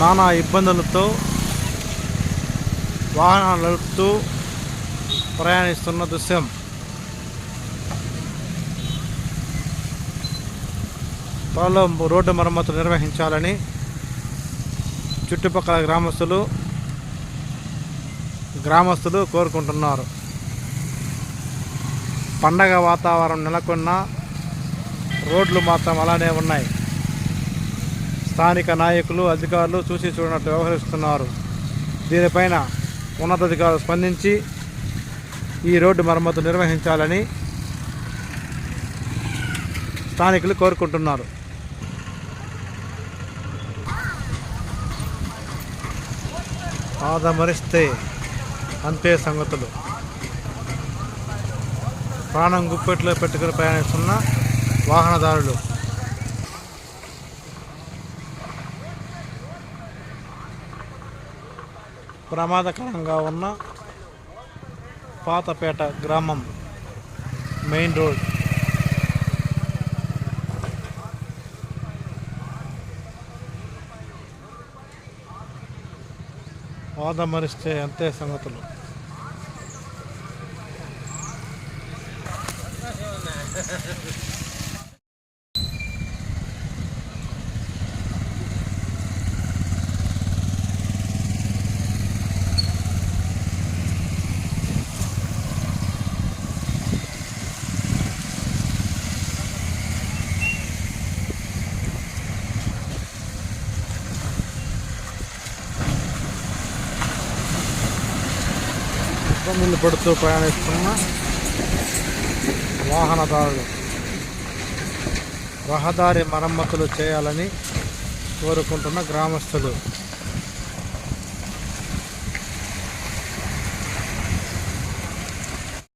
నానా ఇబ్బందులతో వాహనాలు నడుపుతూ ప్రయాణిస్తున్న దృశ్యం. త్వరలో రోడ్డు మరమ్మతులు నిర్వహించాలని చుట్టుపక్కల గ్రామస్తులు గ్రామస్తులు కోరుకుంటున్నారు. పండగ వాతావరణం నెలకొన్న రోడ్లు మాత్రం అలానే ఉన్నాయి. స్థానిక నాయకులు అధికారులు చూసి చూడనట్టు వ్యవహరిస్తున్నారు. దీనిపైన ఉన్నతాధికారులు స్పందించి ఈ రోడ్డు మరమ్మతు నిర్వహించాలని స్థానికులు కోరుకుంటున్నారు. ఆదమరిస్తే అంతే సంగతులు. ప్రాణం గుప్పెట్లో పెట్టుకుని ప్రయాణిస్తున్న వాహనదారులు. ప్రమాదకరంగా ఉన్న పాతపేట గ్రామం మెయిన్ రోడ్. వాదమరిస్తే అంతే సంగతులు. ఇబ్బందులు పడుతూ ప్రయాణిస్తున్న వాహనదారులు. రహదారి మరమ్మతులు చేయాలని కోరుకుంటున్న గ్రామస్తులు.